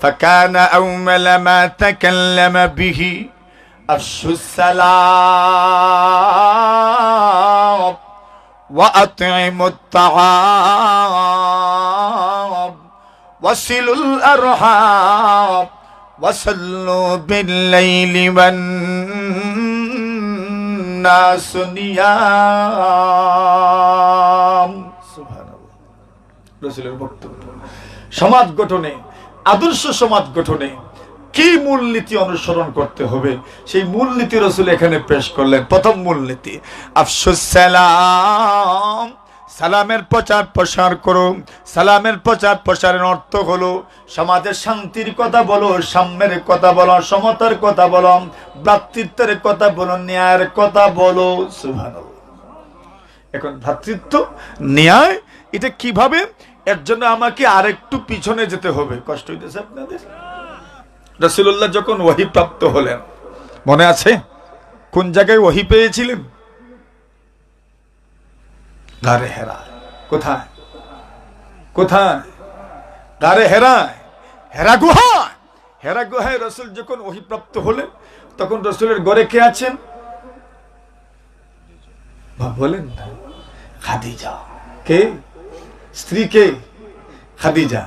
فكان أول ما تكلم به أفشوا السلام وأطعموا الطعام وصلوا الأرحام وصلوا بالليل والناس نيام سبحان الله রসুলের বক্তব্য সমাজ গঠনে আদর্শ সমাজ গঠনে কি মূলনীতি অনুসরণ করতে হবে? সেই মূলনীতি রসুল এখানে পেশ করলেন। প্রথম মূলনীতি সালাম। সালামের প্রচার প্রসার করো। সালামের প্রচার প্রসারের অর্থ হলো, সমাজের শান্তির কথা বলো, সাম্যের কথা বলো, সমতার কথা বলো, ভ্রাতৃত্বের কথা বলো, ন্যায়ের কথা বলো। সুবহানাল্লাহ। এখন ভ্রাতৃত্ব, ন্যায়, এটা কীভাবে এর জন্য আমাকে আরেকটু পিছনে যেতে হবে। কষ্ট হইতেছে আপনাদের? রসুল্লাহ যখন ওহি প্রাপ্ত হলেন, মনে আছে? কোন জায়গায় ওহি পেয়েছিলেন? গারে হেরা কোথায়? কোথায়? গারে হেরায়। হেরা গুহায়! হেরা গুহায় রসুল যখন ওহি প্রাপ্ত হলেন, তখন রসুলের গড়ে কে আছেন? বলেন খাদিজা। কে? স্ত্রী কে খাদিজা।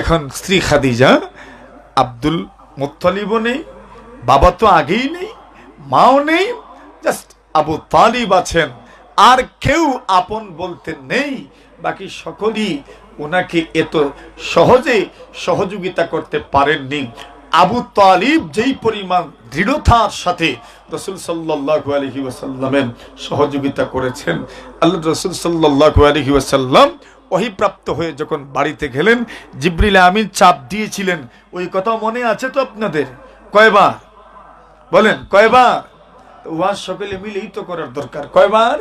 এখন স্ত্রী খাদিজা, আব্দুল মুত্তালিবও নেই, বাবা তো আগেই নেই, মাও নেই, জাস্ট আবু তালিব আছেন। আর কেউ আপন বলতে নেই, বাকি সকলেই ওনাকে এত সহজে সহযোগিতা করতে পারেননি। আবু তালিব যেই পরিমাণ দৃঢ়তার সাথে রসুল সাল্লাহু আলহি ওয়াসাল্লামের সহযোগিতা করেছেন, আল্লাহ রসুল সাল্লাহু আলহি ওয়াসাল্লাম অহিপ্রাপ্ত হয়ে যখন বাড়িতে গেলেন, জিব্রিল আমিন চাপ দিয়েছিলেন। ওই কথা মনে আছে তো আপনাদের? কয়বার? বলেন, কয়বার? ওয়াজ সকলে মিলেই তো করার দরকার। কয়বার?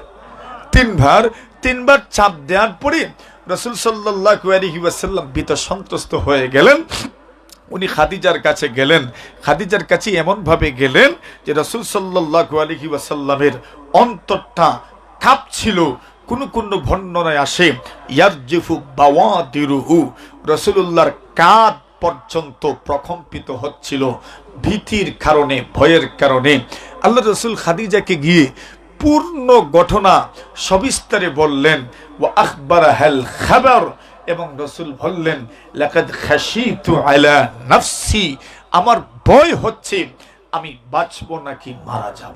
তিনবার। তিনবার চাপ দেওয়ার পরে রসুল সাল্লাহ ওয়াসাল্লাম বিত সন্ত্রস্ত হয়ে গেলেন। উনি খাদিজার কাছে গেলেন। খাদিজার কাছে এমনভাবে গেলেন যে রসুল সাল্লাহ আলহি ওয়াসাল্লামের অন্তরটা কাঁপছিল। কোন কোন বর্ণনায় আসে, ইয়ারজিফু বাওয়াদিরুহু, রসুলুল্লাহর কাঁধ পর্যন্ত প্রকম্পিত হচ্ছিল ভীতির কারণে, ভয়ের কারণে। আল্লাহ রসুল খাদিজাকে গিয়ে পূর্ণ ঘটনা সবিস্তারে বললেন ও আখবর হেল খাবার এবং রসুল বললেন লেখাদ খাসি তু আলা নাফসি আমার ভয় হচ্ছে, আমি বাঁচব নাকি মারা যাব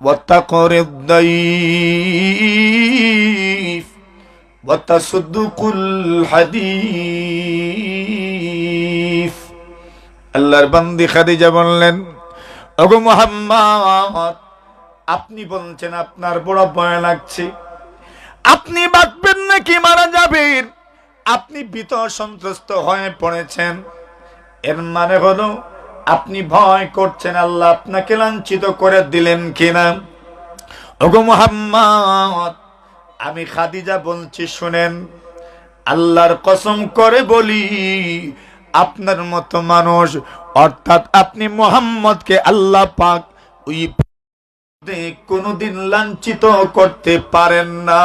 وتقر الضيف وتصدق الحديث আল্লাহর বান্দি খাদিজা বললেন ওগো মোহাম্মদ আপনি বলছেন আপনার বড় ভয় লাগছে আপনি বাঁচবেন নাকি মারা যাবেন আপনি ভীত সন্ত্রস্ত হয়ে পড়েছেন এর মানে হলো আপনি ভয় করছেন, আল্লাহ আপনাকে লাঞ্ছিত করে দিলেন কিনা? ওগো মোহাম্মদ, আমি খাদিজা বলছি, শুনেন, আল্লাহর কসম করে বলি, আপনার মতো মানুষ, অর্থাৎ আপনি মোহাম্মদকে আল্লাহ পাক ওই কোনদিন লাঞ্ছিত করতে পারেন না।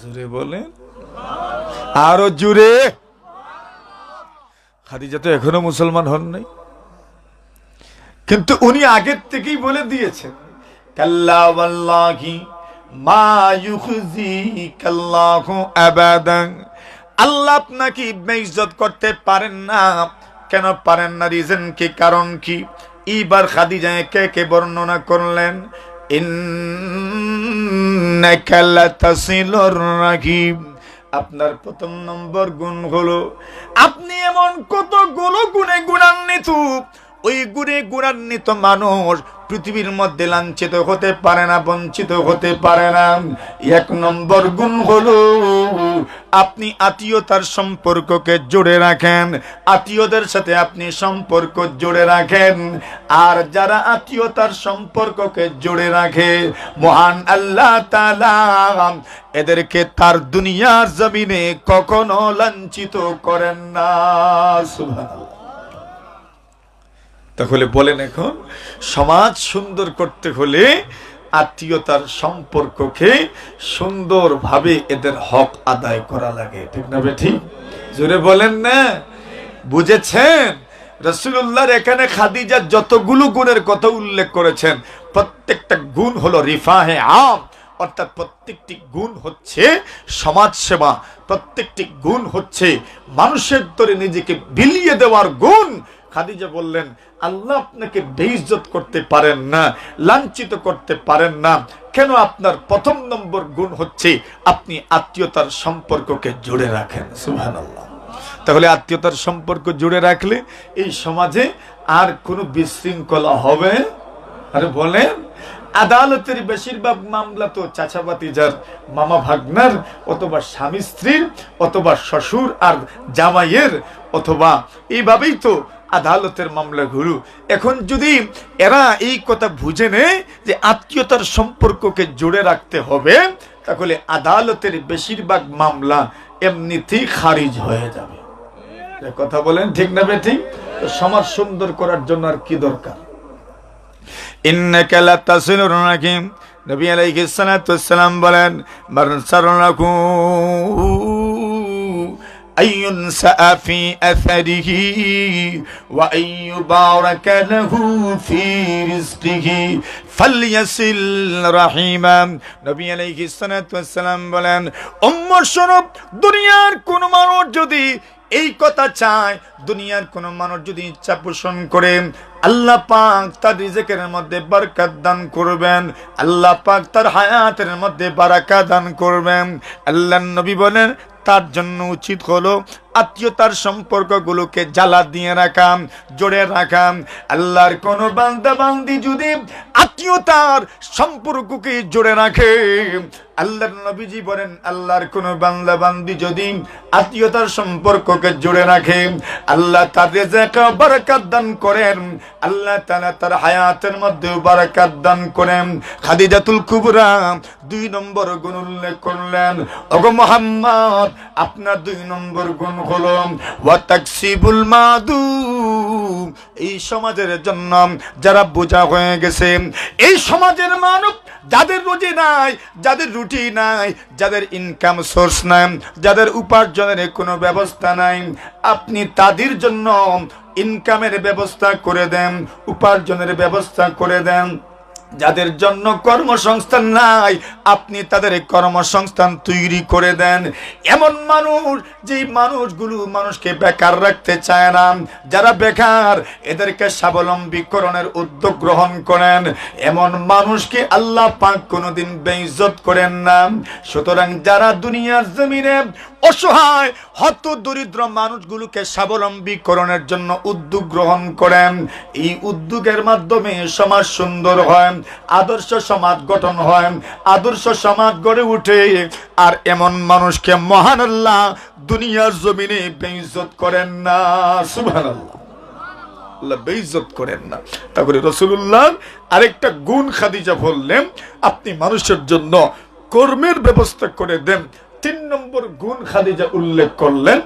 জুড়ে বলেন। আরও জুড়ে খাদিজা তো এখনও মুসলমান হন নাই কিন্তু উনি আগের থেকেই বলে দিয়েছেন, কাল্লা ওয়াল্লাহি মা ইউখজিকাল্লাহু আবাদান। আল্লাহ আপনাকে বেইজ্জত করতে পারেন না। কেন পারেন না? রিজন কি? কারণ কি? এইবার খাদিজা কে কে বর্ণনা করলেন, ইন্নাকা লাতাসিলুর রাহিম আপনার প্রথম নম্বর গুণ হলো আপনি এমন কতগুলো গুণে গুণান্বিত। ওই গুণে গুণান্বিত মানুষ পৃথিবীর মধ্যে লাঞ্ছিত হতে পারে না, বঞ্চিত হতে পারে না। এক নম্বর গুণ হলো, আপনি আত্মীয়তার সম্পর্ককে জুড়ে রাখেন। আত্মীয়দের সাথে আপনি সম্পর্ক জুড়ে রাখেন। আর যারা আত্মীয়তার সম্পর্ককে জুড়ে রাখে, মহান আল্লাহ তাআলা এদেরকে তার দুনিয়ার জমিনে কখনো লাঞ্ছিত করেন না। সুবহানাল্লাহ। তাহলে বলেন এখন, সমাজ সুন্দর করতে হলে আত্মীয়তার সম্পর্ককে সুন্দরভাবে এদের হক আদায় করা লাগে। ঠিক না বেঠি জোরে বলেন না। বুঝেছেন? রসুল্লাহর এখানে খাদিজা যতগুলো গুণের কথা উল্লেখ করেছেন, প্রত্যেকটা গুণ হলো রিফাহে আম। অর্থাৎ প্রত্যেকটি গুণ হচ্ছে সমাজ সেবা। প্রত্যেকটি গুণ হচ্ছে মানুষের তরে নিজেকে বিলিয়ে দেওয়ার গুণ খাদিজা বললেন, আল্লাহ আপনাকে বেইজত করতে পারেন না, লাঞ্ছিত করতে পারেন না। কেন আপনার প্রথম নম্বর গুণ হচ্ছে আপনি আত্মীয়তার সম্পর্ককে জুড়ে রাখেন। সুহান তাহলে আত্মীয়তার সম্পর্ক জুড়ে রাখলে এই সমাজে আর কোনো বিশৃঙ্খলা হবে? আরে বলেন। আদালতের বেশিরভাগ মামলা তো চাচাবাতি যার মামা ভাগনার, অথবা স্বামী স্ত্রীর, অথবা শ্বশুর আর জামাইয়ের, অথবা এইভাবেই তো আদালতের মামলা ঘুরু। এখন যদি এরা এই কথা বুঝে নেয় যে আত্মীয়তার সম্পর্ককে জুড়ে রাখতে হবে, তাহলে আদালতের বেশিরভাগ মামলা এমনিতেই খারিজ হয়ে যাবে। কথা বলেন ঠিক না ঠিক সমাজ সুন্দর করার জন্য আর কি দরকার? ইন্নাকালা তাসিলুর রাহিম নবী আলাইহিস সালাতু ওয়াসসালাম বলেন বারসারনাকু আইয়ুন সাফি আসারিহি ওয়া আইয়ু বারাকা ফি রিজকিহি ফালইয়াসিল রাহিমা নবী আলাইহিস সালাতু বলেন উম্মত স্বরূপ দুনিয়ার কোন মানুষ যদি এই কথা চায়, দুনিয়ার কোন মানুষ যদি ইচ্ছা পোষণ করে, আল্লাহ পাক তার রিজেকের মধ্যে বারকা দান করবেন, আল্লাহ পাক তার হায়াতের মধ্যে বারাকা দান করবেন। আল্লাহ নবী বলেন, তার জন্য উচিত হলো আত্মীয়তার সম্পর্কগুলোকে জ্বালা দিয়ে রাখাম, জোরে রাখাম। আল্লাহর কোন বান্দা বান্দি যদি আত্মীয়তার সম্পর্ককে জোরে রাখে, আল্লাহর নবীজি বলেন, আল্লাহর কোন বান্দা বান্দি যদি আত্মীয়তার সম্পর্ককে জুড়ে রাখে, আল্লাহ তাদের বারাকাত দান করেন, আল্লাহ তাআলা তার হায়াতের মধ্যে বারাকাত দান করেন। খাদিজাতুল কুবরা দুই নম্বর গুণ উল্লেখ করলেন, ওগো মোহাম্মদ, আপনার দুই নম্বর গুণ হলো ওয়া তাকসিবুল মাদু এই সমাজের জন্য যারা বোঝা হয়ে গেছে, এই সমাজের মানব যাদের রুজি নাই, যাদের রুটি নাই, যাদের ইনকাম সোর্স নাই, যাদের উপার্জনের কোনো ব্যবস্থা নাই, আপনি তাদের জন্য ইনকামের ব্যবস্থা করে দেন, উপার্জনের ব্যবস্থা করে দেন। যাদের জন্য কর্মসংস্থান নাই, আপনি তাদের কর্মসংস্থান তৈরি করে দেন। এমন মানুষ, যেই মানুষগুলো মানুষকে বেকার রাখতে চায় না, যারা বেকার, এদেরকে স্বাবলম্বীকরণের উদ্যোগ গ্রহণ করেন। এমন মানুষকে আল্লাহ পাক কোনোদিন বেইজ্জত করেন না। সুতরাং যারা দুনিয়ার জমিনে অসহায়, হত দরিদ্র মানুষগুলোকে স্বাবলম্বীকরণের জন্য উদ্যোগ গ্রহণ করেন, এই উদ্যোগের মাধ্যমে সমাজ সুন্দর হয়। আদর্শ সমাজ গঠন হয়। আদর্শ সমাজ গড়ে উঠে আর এমন মানুষকে মহান আল্লাহ দুনিয়ার জমিনে বেইজ্জত করেন না। আল্লাহ বেইজ্জত করেন না। তারপরে রসুল্লাহ আরেকটা গুণ খাদিজা বললেন, আপনি মানুষের জন্য কর্মের ব্যবস্থা করে দেন। তিন নম্বর গুণ খাদিজা উল্লেখ করলেন